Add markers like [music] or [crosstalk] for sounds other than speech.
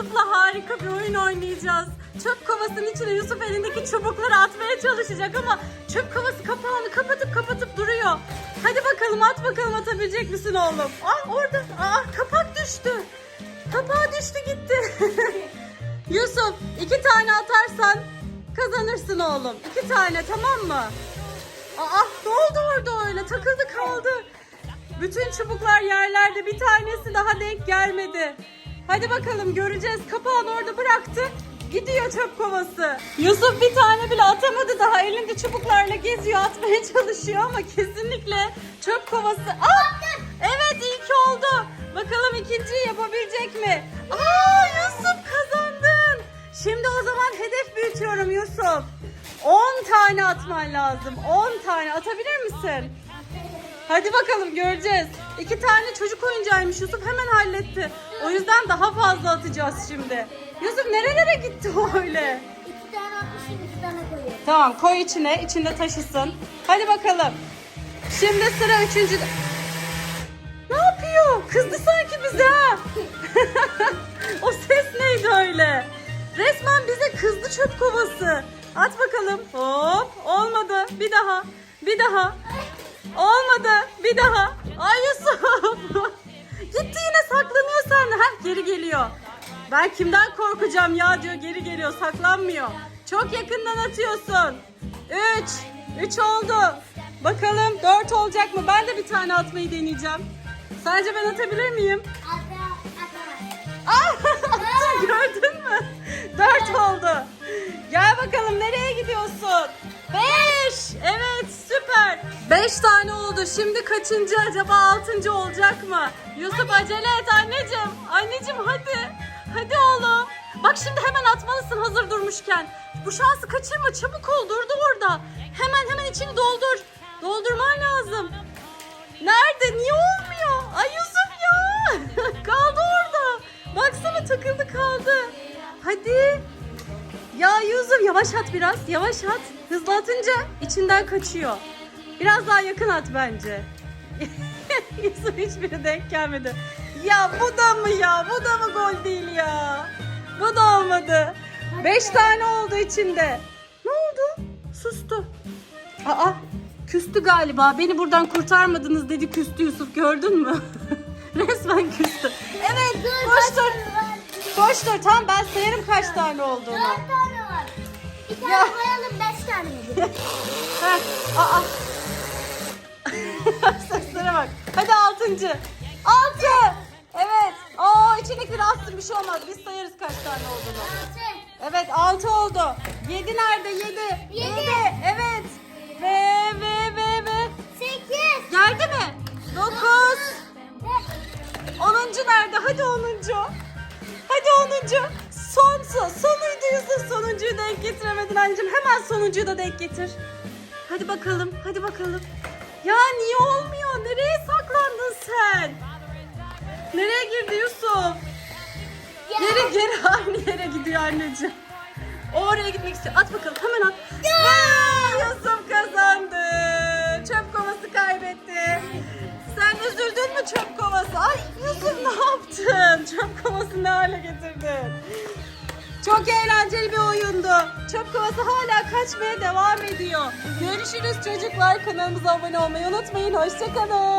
Yusuf'la harika bir oyun oynayacağız. Çöp kovasının içine Yusuf elindeki çubukları atmaya çalışacak ama çöp kovası kapağını kapatıp kapatıp duruyor. Hadi bakalım at bakalım atabilecek misin oğlum? Aa orada. Aa kapak düştü. Kapağı düştü gitti. [laughs] Yusuf iki tane atarsan kazanırsın oğlum. İki tane tamam mı? Aa ne oldu orada öyle? Takıldı kaldı. Bütün çubuklar yerlerde bir tanesi daha denk gelmedi. Hadi bakalım göreceğiz. Kapağını orada bıraktı. Gidiyor çöp kovası. Yusuf bir tane bile atamadı daha. Elinde çubuklarla geziyor atmaya [laughs] çalışıyor ama kesinlikle çöp kovası. Aa! Evet iyi ki oldu. Bakalım ikinciyi yapabilecek mi? Aa Yusuf kazandın. Şimdi o zaman hedef büyütüyorum Yusuf. 10 tane atman lazım. 10 tane atabilir misin? Hadi bakalım göreceğiz. İki tane çocuk oyuncağıymış Yusuf hemen halletti. O yüzden daha fazla atacağız şimdi. Yusuf nerelere gitti o öyle? İki tane atmışım, iki tane koyuyorum. Tamam koy içine, içinde taşısın. Hadi bakalım. Şimdi sıra üçüncü... Ne yapıyor? Kızdı sanki bize ha. [laughs] o ses neydi öyle? Resmen bize kızdı çöp kovası. At bakalım. Hop olmadı. Bir daha. Bir daha. Olmadı. Bir daha. Ay Yusuf. [laughs] Gitti yine saklanıyor sen. Heh, geri geliyor. Ben kimden korkacağım ya diyor geri geliyor saklanmıyor. Çok yakından atıyorsun. Üç. Üç oldu. Bakalım dört olacak mı? Ben de bir tane atmayı deneyeceğim. Sence ben atabilir miyim? Ata, Beş tane oldu. Şimdi kaçıncı acaba? Altıncı olacak mı? Yusuf acele et anneciğim. Anneciğim hadi. Hadi oğlum. Bak şimdi hemen atmalısın hazır durmuşken. Bu şansı kaçırma. Çabuk ol. Durdu orada. Hemen hemen içini doldur. Doldurman lazım. Nerede? Niye olmuyor? Ay Yusuf ya. [laughs] kaldı orada. Baksana takıldı kaldı. Hadi. Ya Yusuf yavaş at biraz. Yavaş at. Hızlı atınca içinden kaçıyor. Biraz daha yakın at bence. [laughs] Yusuf hiçbiri denk gelmedi. Ya bu da mı ya? Bu da mı gol değil ya? Bu da olmadı. Beş tane oldu içinde. Ne oldu? Sustu. Aa küstü galiba. Beni buradan kurtarmadınız dedi küstü Yusuf gördün mü? [laughs] Resmen küstü. Evet koş dur. Koş dur tamam ben sayarım kaç tane olduğunu. Dört tane var. Bir tane Ya. koyalım, beş tane. [laughs] Heh, aa. [laughs] Seslere bak. Hadi altıncı. Altı. Evet. Oo içindekileri attım bir şey olmaz. Biz sayarız kaç tane olduğunu. Evet altı oldu. Yedi nerede? Yedi. Yedi. Evet. Ve ve ve ve. Sekiz. Geldi mi? Dokuz. Onuncu nerede? Hadi onuncu. Hadi onuncu. Son, son Yusuf. Sonuncuyu denk getiremedin anneciğim. Hemen sonuncuyu da denk getir. Hadi bakalım. Hadi bakalım. Ya niye olmuyor? Nereye saklandın sen? Nereye girdi Yusuf? Geri geri aynı yere gidiyor anneciğim. O oraya gitmek istiyor. At bakalım hemen at. Ve Yusuf kazandı. Çöp kovası kaybetti. Sen üzüldün mü çöp kovası? Ay Yusuf ne yaptın? Çöp kovası ne hale getirdin? Çok eğlenceli bir oyundu. Çöp kovası hala kaçmaya devam ediyor. Görüşürüz çocuklar. Kanalımıza abone olmayı unutmayın. Hoşçakalın.